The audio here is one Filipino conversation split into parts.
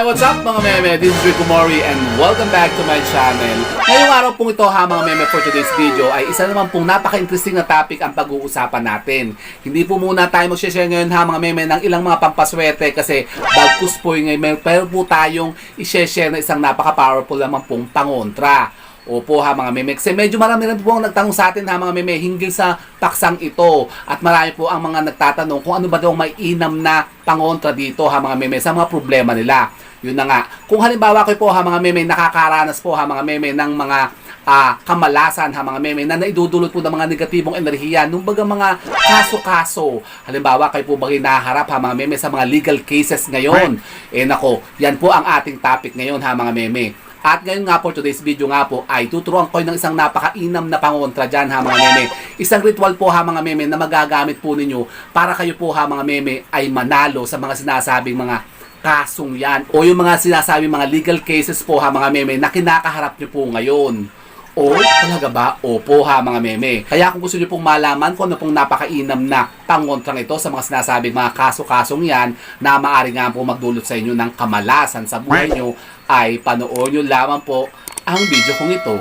Hi, what's up mga meme? This is Rico Mori and welcome back to my channel. Ngayong araw pong ito ha mga meme for today's video ay isa naman pong napaka-interesting na topic ang pag-uusapan natin. Hindi po muna tayo mag-share ngayon ha mga meme ng ilang mga pampaswerte kasi bagkus po yung ngayon pero po tayong i-share na isang napaka-powerful naman pong pangontra. Opo ha mga meme. Kasi medyo marami rin po ang nagtanong sa atin ha mga meme hinggil sa paksang ito. At marami po ang mga nagtatanong kung ano ba daw may inam na pangontra dito ha mga meme sa mga problema nila. Yun na nga. Kung halimbawa kayo po ha mga meme nakakaranas po ha mga meme ng mga ah, kamalasan ha mga meme na naidudulot po ng mga negatibong enerhiya nung baga mga kaso-kaso. Halimbawa kayo po ba hinaharap ha mga meme sa mga legal cases ngayon. Eh nako, yan po ang ating topic ngayon ha mga meme. At ngayon nga po, today's video nga po, ay tuturuan ko ng isang napakainam na pangontra dyan ha mga meme. Isang ritual po ha mga meme na magagamit po ninyo para kayo po ha mga meme ay manalo sa mga sinasabing mga kasong yan. O yung mga sinasabing mga legal cases po ha mga meme na kinakaharap nyo po ngayon. O talaga ba? Opo ha mga meme. Kaya kung gusto nyo pong malaman kung ano pong napakainam na pangontrang ito sa mga sinasabing mga kaso-kasong yan na maaari nga po magdulot sa inyo ng kamalasan sa buhay nyo ay panoorin nyo lamang po ang video kong ito.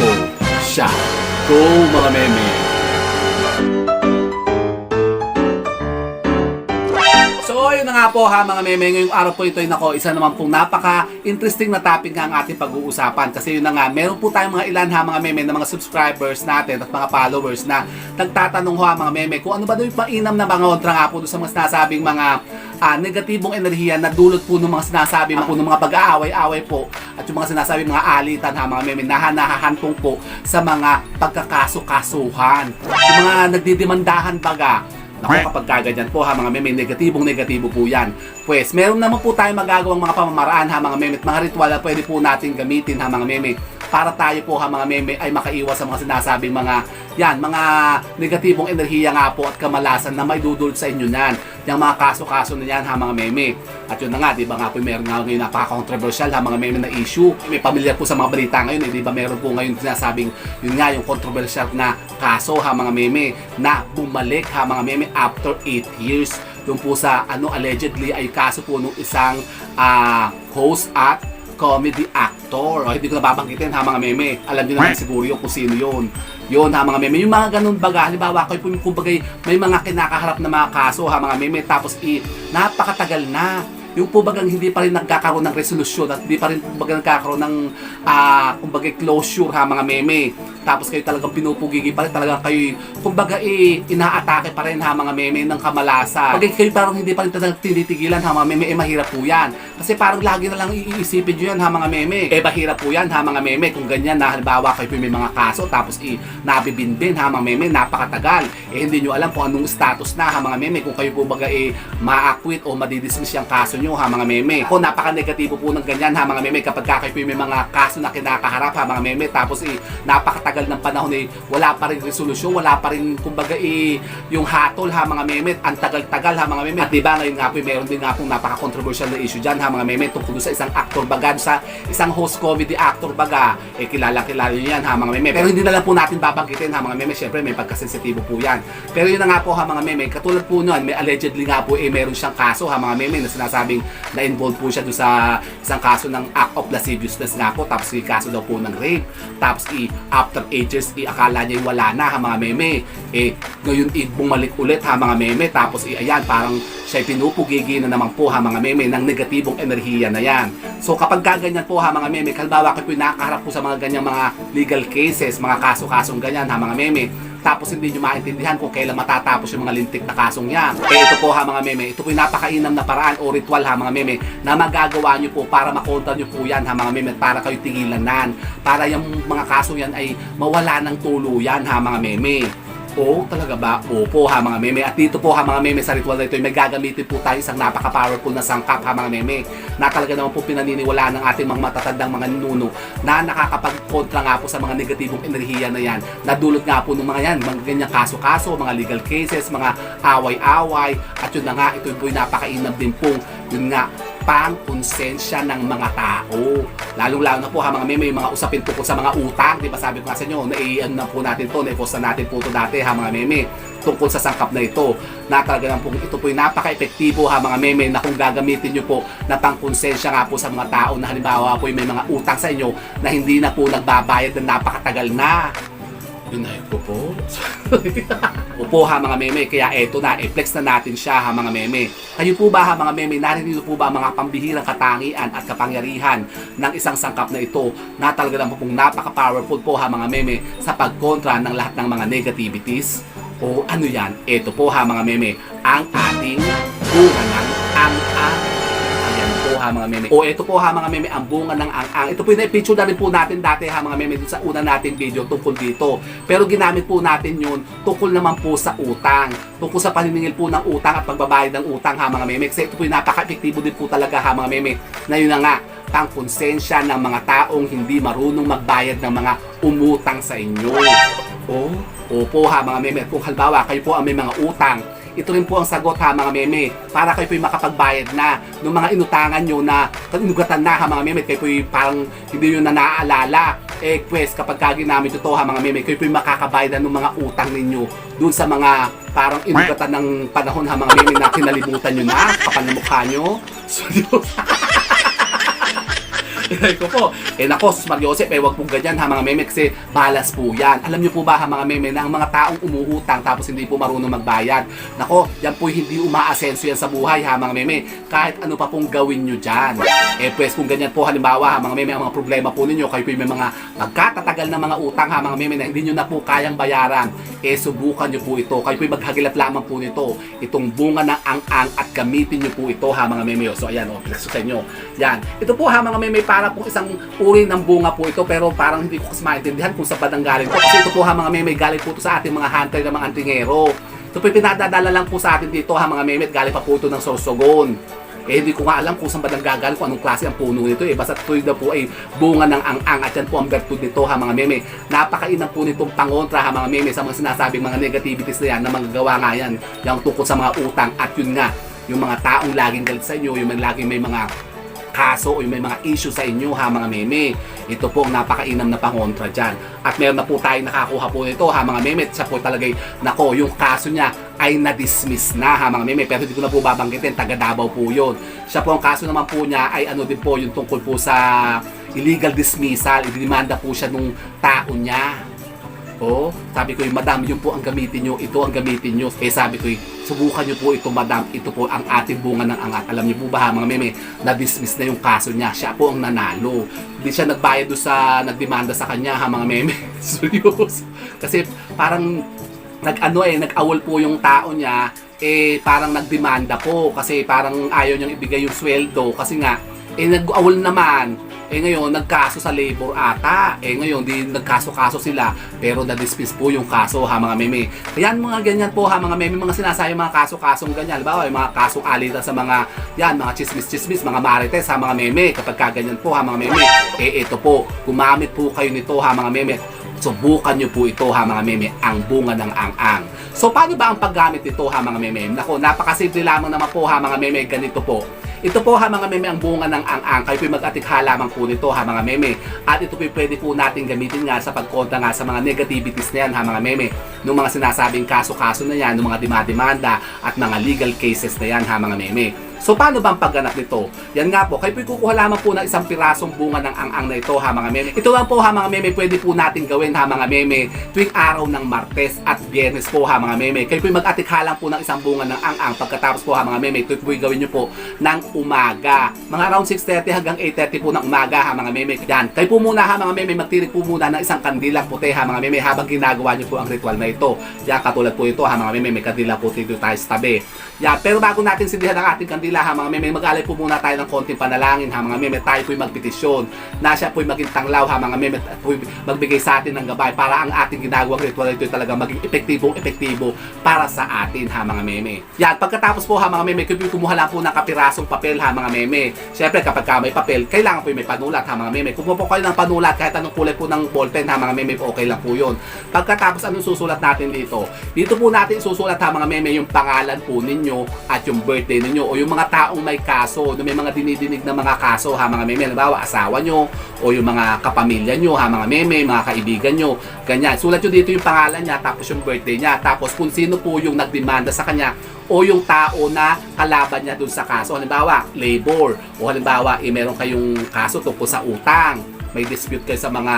O siya. Go mga meme! Nga po ha mga meme. Ngayong araw po ito ay nako, isa naman pong napaka-interesting na topic nga ang ating pag-uusapan. Kasi yun na nga, meron po tayong mga ilan ha mga meme na mga subscribers natin at mga followers na nagtatanong ho ha mga meme kung ano ba daw yung mainam na mga kontra nga po sa mga sinasabing mga ah, negatibong enerhiya na dulot po ng mga sinasabi po ng mga pag-aaway-away po at yung mga sinasabi mga alitan ha mga meme na nahahantong po sa mga pagkakaso-kasuhan. Yung mga nagdidemandahan baga Naku, kapag kaganyan po ha mga meme, negatibong negatibo po yan. Pues, meron naman po tayo magagawang mga pamamaraan ha mga meme at mga ritual na pwede po natin gamitin ha mga meme para tayo po ha mga meme ay makaiwas sa mga sinasabing mga yan, mga negatibong enerhiya nga po at kamalasan na may dudulot sa inyo nan. Yung mga kaso-kaso na yan ha mga meme. At yun na nga, di ba nga po meron nga ngayon napaka-controversial ha mga meme na issue. May pamilyar po sa mga balita ngayon, eh, di ba meron po ngayon sinasabing yun nga yung controversial na kaso ha mga meme na bumalik ha mga meme after 8 years. Yung po sa ano allegedly ay kaso po nung isang ah, host at comedy actor. O, hindi ko nababanggitin ha mga meme. Alam niyo naman siguro yung kung sino yun. Yun ha mga meme. Yung mga ganun baga, halimbawa kayo po yung kumbaga may mga kinakaharap na mga kaso ha mga meme. Tapos i, napakatagal na yung po bagang hindi pa rin nagkakaroon ng resolusyon at hindi pa rin kumbaga nagkakaroon ng ah kumbaga closure ha mga meme. Tapos kayo talagang pinupugigi pa rin talagang kayo kumbaga eh, inaatake pa rin ha mga meme ng kamalasan. Pag kayo parang hindi pa rin talagang tinitigilan ha mga meme, eh mahirap po yan. Kasi parang lagi na lang iisipin nyo yan ha mga meme. Eh mahirap po yan ha mga meme kung ganyan na halimbawa kayo po may mga kaso tapos i nabibinbin ha mga meme, napakatagal. Eh hindi nyo alam kung anong status na ha mga meme kung kayo po baga eh ma-acquit o madidismiss yung kaso nyo ha mga meme. Kung napaka-negatibo po ng ganyan ha mga meme kapag ka kayo po may mga kaso na kinakaharap ha mga meme tapos eh napakatagal ng panahon eh wala pa rin resolusyon, wala pa rin kumbaga eh yung hatol ha mga meme, ang tagal-tagal ha mga meme. At diba ngayon nga po eh, meron din nga pong napaka-controversial na issue dyan ha mga meme tungkol sa isang actor baga sa isang host comedy actor baga eh kilala kilala nyo yan ha mga meme. Pero hindi na lang po natin babanggitin ha mga meme, syempre may pagkasensitibo po yan. Pero yun na nga po ha mga meme, katulad po nun, may allegedly nga po eh meron siyang kaso ha mga meme na sinasabing na-involve po siya doon sa isang kaso ng act of lasciviousness nga po. Tapos yung kaso daw po ng rape. Tapos i after 8 years i akala niya wala na ha mga meme. Eh ngayon i bumalik ulit ha mga meme. Tapos i ayan parang siya pinupugigi na naman po ha mga meme ng negatibong enerhiya na yan. So kapag kaganyan po ha mga meme kalbawa kayo nakaharap po sa mga ganyang mga legal cases mga kaso-kasong ganyan ha mga meme tapos hindi nyo maintindihan kung kailan matatapos yung mga lintik na kasong yan. Eh ito po ha mga meme, ito po yung napakainam na paraan o ritual ha mga meme na magagawa nyo po para makontra nyo po yan ha mga meme para kayo tingilanan. Para yung mga kasong yan ay mawala ng tuluyan ha mga meme. Oo, talaga ba? Opo ha mga meme. At dito po ha mga meme sa ritual na ito, may gagamitin po tayo isang napaka-powerful na sangkap ha mga meme. Na talaga naman po pinaniniwalaan ng ating mga matatandang mga ninuno na nakakapagkontra nga po sa mga negatibong enerhiya na yan. Nadulot nga po ng mga yan, mga ganyang kaso-kaso, mga legal cases, mga away-away. At yun na nga, ito po yung napakainam din po yun nga, pang konsensya ng mga tao. Lalong-lalo na po ha mga meme, yung mga usapin tungkol sa mga utang. Di ba sabi ko nga sa inyo, na ano na po natin to, na-post na natin po to dati ha mga meme tungkol sa sangkap na ito na talaga lang po ito po napaka-epektibo ha mga meme na kung gagamitin nyo po na pangkonsensya nga po sa mga tao na halimbawa po may mga utang sa inyo na hindi na po nagbabayad na napakatagal na Pinay ko po. Opo ha mga meme, kaya eto na, i-flex na natin siya ha mga meme. Kayo po ba ha mga meme, narinig po ba ang mga pambihirang katangian at kapangyarihan ng isang sangkap na ito na talaga lang po pong napaka-powerful po ha mga meme sa pagkontra ng lahat ng mga negativities? O ano yan? Ito po ha mga meme, ang ating bunga ng ang-ang Ayan po ha mga meme. O ito po ha mga meme, ang bunga ng ang-ang. Ito po yung na-picture na rin po natin dati ha mga meme sa una nating video tungkol dito. Pero ginamit po natin yun tungkol naman po sa utang. Tungkol sa paniningil po ng utang at pagbabayad ng utang ha mga meme. Kasi ito po yung napaka-epektibo din po talaga ha mga meme. Na yun na nga, pang konsensya ng mga taong hindi marunong magbayad ng mga umutang sa inyo. O, opo ha mga meme. Kung halimbawa kayo po ang may mga utang, ito rin po ang sagot ha mga meme para kayo po yung makapagbayad na ng mga inutangan nyo na inugatan na ha mga meme kayo po yung parang hindi nyo na naaalala. Eh pues kapag ka ginamit ito ha mga meme kayo po yung makakabayad na ng mga utang ninyo dun sa mga parang inugatan ng panahon ha mga meme na kinalimutan nyo na kapal na mukha nyo. So Inay ko po. Eh nako, sus Mariosep, eh wag pong ganyan ha mga meme kasi balas po yan. Alam niyo po ba ha mga meme na ang mga taong umuutang tapos hindi po marunong magbayad. Nako, yan po hindi umaasenso yan sa buhay ha mga meme. Kahit ano pa pong gawin nyo dyan. Eh pues kung ganyan po halimbawa ha mga meme, ang mga problema po ninyo, kayo po may mga nagkatatagal na mga utang ha mga meme na hindi nyo na po kayang bayaran. Eh subukan nyo po ito. Kayo po yung maghagilap lamang po nito. Itong bunga ng ang-ang at gamitin nyo po ito ha mga meme. So ayan oh, flex sa inyo. Yan. Ito po ha mga meme, para po isang uri ng bunga po ito pero parang hindi ko kasi maintindihan kung sa badang galing po. Kasi ito po ha mga meme, galing po ito sa ating mga hunter ng mga antingero. Yung pinadadala lang po sa atin dito ha mga meme, galing pa po ito ng Sorsogon. Eh, hindi ko nga alam kung saan ba nanggagaling, kung anong klase ang puno nito eh. Basta tuloy na po ay bunga ng ang-ang at yan po ang bertud nito ha mga meme. Napakainam po nitong pangontra ha mga meme sa mga sinasabing mga negativities na yan na magagawa nga yan. Yung tungkol sa mga utang at yun nga, yung mga taong laging galit sa inyo, yung mga laging may mga kaso o yung may mga issue sa inyo ha mga meme. Ito po ang napakainam na pangontra dyan. At meron na po tayo nakakuha po nito ha mga meme. Siya po talagay, nako, yung kaso niya ay na-dismiss na ha mga meme. Pero hindi ko na po babanggitin, taga Davao po yun. Siya po ang kaso naman po niya ay ano din po yung tungkol po sa illegal dismissal. Idinimanda po siya nung tao niya. Oh, sabi ko madam, yun po ang gamitin nyo, ito ang gamitin nyo. Eh sabi ko, subukan nyo po ito madam, ito po ang ating bunga ng angat. Alam niyo po ba mga meme, na-dismiss na yung kaso niya, siya po ang nanalo. Hindi siya nagbayad do sa nagdemanda sa kanya ha mga meme. Serious. Kasi parang nag-ano eh, nag-awol po yung tao niya, eh parang nagdemanda po kasi parang ayaw niyang ibigay yung sweldo kasi nga eh nag-awol naman eh ngayon, nagkaso sa labor ata. Eh ngayon, di nagkaso-kaso sila. Pero na-dismiss po yung kaso ha mga meme. Yan mga ganyan po ha mga meme. Mga sinasabi mga kaso-kasong ganyan. Halimbawa, yung mga kasong alita sa mga, yan, mga chismis-chismis, mga marites ha mga meme. Kapag kaganyan po ha mga meme. Eh ito po, gumamit po kayo nito ha mga meme. Subukan nyo po ito ha mga meme, ang bunga ng ang-ang. So paano ba ang paggamit nito ha mga meme? Nako, napakasimple lamang naman po ha mga meme, ganito po. Ito po ha mga meme ang bunga ng ang-ang. Kayo po mag-atikha lamang po nito ha mga meme. At ito po pwede po natin gamitin nga sa pagkontra nga sa mga negativities na yan ha mga meme. Nung mga sinasabing kaso-kaso na yan, nung mga dimademanda at mga legal cases na yan ha mga meme. So paano ba ang pagganap nito? Yan nga po, kayo po'y kukuha lamang po ng isang pirasong bunga ng ang-ang na ito ha mga meme. Ito lang po ha mga meme, pwede po natin gawin ha mga meme tuwing araw ng Martes at Biyernes po ha mga meme. Kayo po'y mag-atikha lang po ng isang bunga ng ang-ang pagkatapos po ha mga meme, ito po'y gawin nyo po ng umaga. Mga around 6.30 hanggang 8.30 po ng umaga ha mga meme. Yan, kayo po muna ha mga meme, magtirik po muna ng isang kandilang puti ha mga meme habang ginagawa nyo po ang ritual na ito. Yan, katulad po ito ha mga meme, may kandila puti dito tayo sa tabi. Yan, pero bago natin sindihan ang ating kandila ha mga meme, mag-alay po muna tayo ng konting panalangin ha mga meme, tayo po'y magpetisyon na siya po'y maging tanglaw ha mga meme, po'y magbigay sa atin ng gabay para ang ating ginagawang ritual ito talaga maging epektibong epektibo para sa atin ha mga meme. Yan, pagkatapos po ha mga meme, kayo kumuha lang po ng kapirasong papel ha mga meme. Siyempre kapag ka may papel, kailangan po may panulat ha mga meme. Kumuha po kayo ng panulat kahit anong kulay po ng ballpen ha mga meme, okay lang po yun. Pagkatapos anong susulat natin dito? Dito po natin susulat ha mga meme yung pangalan po ninyo at yung birthday ninyo o yung mga taong may kaso, no, may mga dinidinig na mga kaso ha mga meme, halimbawa asawa nyo o yung mga kapamilya nyo ha mga meme, mga kaibigan nyo, ganyan. Sulat nyo dito yung pangalan niya tapos yung birthday niya, tapos kung sino po yung nagdemanda sa kanya o yung tao na kalaban niya dun sa kaso. Halimbawa, labor o halimbawa, eh, meron kayong kaso tungkol sa utang may dispute kayo sa mga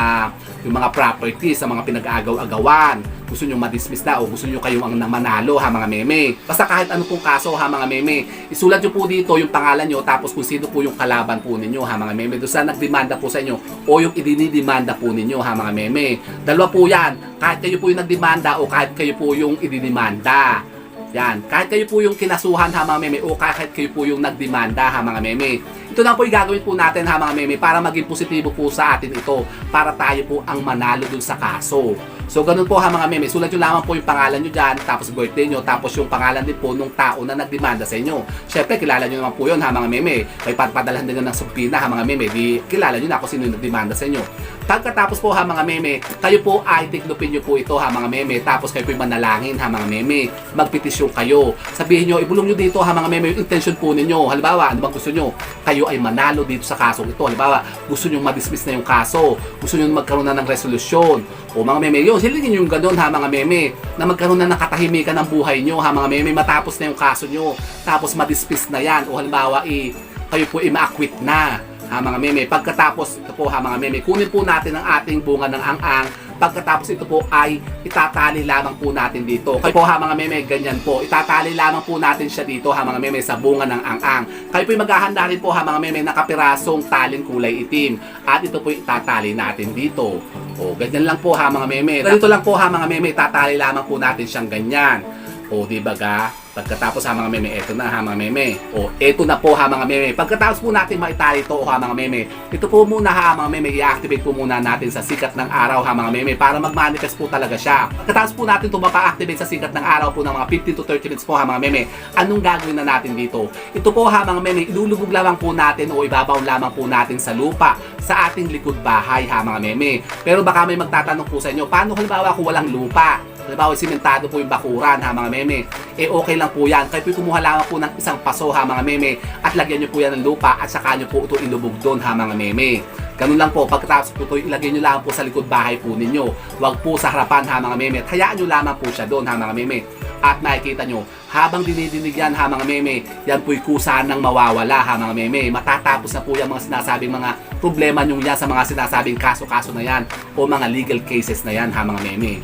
yung mga properties, sa mga pinag-aagaw-agawan. Gusto nyo ma-dismiss na o gusto nyo kayong ang manalo ha mga meme. Basta kahit ano pong kaso ha mga meme, isulat nyo po dito yung pangalan nyo tapos kung sino po yung kalaban po ninyo ha mga meme. Doon sa nagdemanda po sa inyo o yung idinidemanda po ninyo ha mga meme. Dalawa po yan. Kahit kayo po yung nagdemanda o kahit kayo po yung idinimanda. Yan. Kahit kayo po yung kinasuhan ha mga meme o kahit kayo po yung nagdemanda ha mga meme. Ito na po yung gagawin po natin ha mga meme para maging positibo po sa atin ito para tayo po ang manalo dun sa kaso. So ganun po ha mga meme, sulat nyo lamang po yung pangalan nyo dyan, tapos birthday nyo, tapos yung pangalan din po nung tao na nagdemanda sa inyo. Siyempre, kilala nyo naman po yun ha mga meme. May padalhan din ng subpina ha mga meme, di kilala nyo na kung sino yung nagdemanda sa inyo. Pagkatapos po ha mga meme, kayo po ay tiklupin nyo po ito ha mga meme, tapos kayo po yung manalangin ha mga meme, magpetisyon kayo. Sabihin nyo, ibulong nyo dito ha mga meme, yung intention po ninyo. Halimbawa, ano bang gusto nyo? Kayo ay manalo dito sa kasong ito. Halimbawa, gusto nyo ma-dismiss na yung kaso, gusto nyo magkaroon na ng resolusyon. O mga meme, yun, hilingin nyo ganun ha mga meme, na magkaroon na ng katahimikan ng buhay nyo ha mga meme, matapos na yung kaso nyo, tapos ma-dismiss na yan. O halimbawa, i, kayo po i-ma-acquit na ha mga meme. Pagkatapos, ito po ha mga meme, kunin po natin ang ating bunga ng ang-ang. Pagkatapos ito po ay itatali lamang po natin dito. Kayo po ha mga meme, ganyan po. Itatali lamang po natin siya dito ha mga meme sa bunga ng ang-ang. Kayo po ay maghahanda rin po ha mga meme ng kapirasong taling kulay itim. At ito po itatali natin dito. O, ganyan lang po ha mga meme. Ganito lang po ha mga meme, itatali lamang po natin siyang ganyan. O, di ba ga? Pagkatapos ha mga meme, eto na ha mga meme. O, eto na po ha mga meme. Pagkatapos po natin maitali ito ha mga meme. Ito po muna ha mga meme, i-activate po muna natin sa sikat ng araw ha mga meme para mag-manifest po talaga siya. Pagkatapos po natin ito mapa-activate sa sikat ng araw po ng mga 15 to 30 minutes po ha mga meme. Anong gagawin na natin dito? Ito po ha mga meme, ilulubog lamang po natin o ibabaw lamang po natin sa lupa sa ating likod bahay ha mga meme. Pero baka may magtatanong po sa inyo, paano halimbawa kung walang lupa? Halimbawa, simentado po yung bakuran ha mga meme. Eh okay lang po yan. Kayo po kumuha lamang po ng isang paso ha mga meme at lagyan nyo po yan ng lupa at saka nyo po ito ilubog doon ha mga meme. Ganun lang po, pagkatapos po ito, ilagay nyo lang po sa likod bahay po ninyo. Huwag po sa harapan ha mga meme. At hayaan nyo lamang po siya doon ha mga meme. At makikita nyo, habang dinidinig yan ha mga meme, yan po'y kusahan ng mawawala ha mga meme. Matatapos na po yung mga sinasabing mga problema nyo yan sa mga sinasabing kaso-kaso na yan o mga legal cases na yan ha mga meme.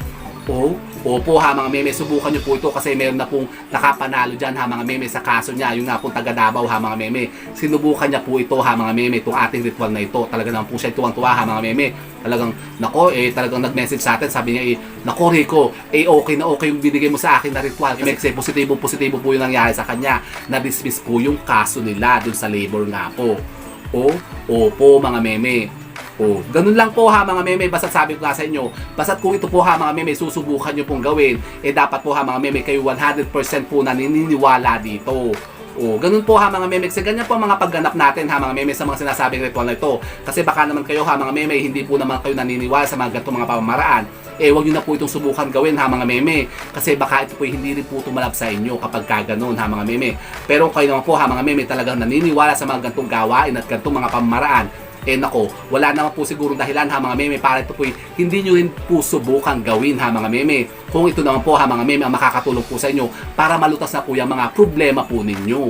O, opo ha mga meme, subukan nyo po ito kasi meron na pong nakapanalo dyan ha mga meme sa kaso niya, yung nga pong taga Davao ha mga meme. Sinubukan niya po ito ha mga meme, itong ating ritual na ito. Talaga naman po siya tuwang-tuwa ha mga meme. Talagang, nako eh, talagang nag-message sa atin, sabi niya eh, nako Rico, eh okay na okay yung binigay mo sa akin na ritual. Kasi positibo positibo po yung nangyari sa kanya. Na-dismiss po yung kaso nila dun sa labor nga po. O, opo mga meme. O, ganun lang po ha mga meme, basta sabi ko sa inyo, basta kung ito po ha mga meme, susubukan nyo pong gawin, eh dapat po ha mga meme, kayo 100% po naniniwala dito. O, ganun po ha mga meme, kasi ganyan po ang mga pagganap natin ha mga meme sa mga sinasabing ritual na ito. Kasi baka naman kayo ha mga meme, hindi po naman kayo naniniwala sa mga ganitong mga pamamaraan. Eh, wag nyo na po itong subukan gawin ha mga meme. Kasi baka ito po hindi rin po tumalab sa inyo kapag kaganon ha mga meme. Pero kayo naman po ha mga meme, talagang naniniwala sa mga ganitong gawain at ganitong mga pamamaraan eh nako, wala naman po siguro dahilan ha mga meme para ito po hindi nyo rin po subukan gawin ha mga meme. Kung ito naman po ha mga meme ang makakatulong po sa inyo para malutas na po yung mga problema po ninyo.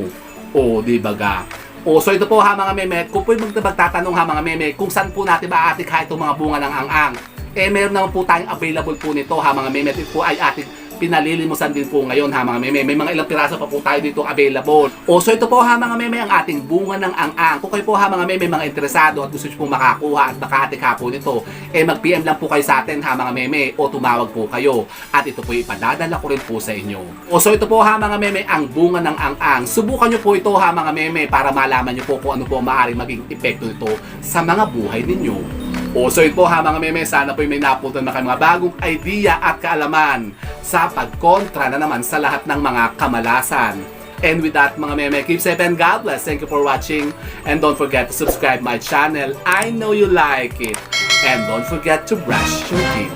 O, di ba ga? O, so ito po ha mga meme, kung po yung magtatanong ha mga meme, kung saan po natin maatikha itong mga bunga ng ang-ang. Eh, meron naman po tayong available po nito ha mga meme. Ito po ay ating pinalilimusan din po ngayon ha mga meme. May mga ilang piraso pa po tayo dito available. O so ito po ha mga meme ang ating bunga ng ang-ang. Kung kayo po ha mga meme mga interesado at gusto nyo po makakuha at makatika po nito, eh mag-PM lang po kayo sa atin ha mga meme o tumawag po kayo. At ito po ipadadala ko rin po sa inyo. O so ito po ha mga meme ang bunga ng ang-ang. Subukan nyo po ito ha mga meme para malaman nyo po kung ano po ang maaaring maging epekto nito sa mga buhay ninyo. O so po ha mga meme, sana po may naputan na kayo mga bagong idea at kaalaman sa pagkontra na naman sa lahat ng mga kamalasan. And with that mga meme, keep safe and God bless. Thank you for watching. And don't forget to subscribe my channel. I know you like it. And don't forget to brush your teeth.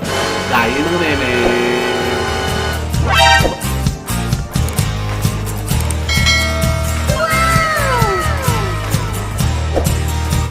Dahil ng meme.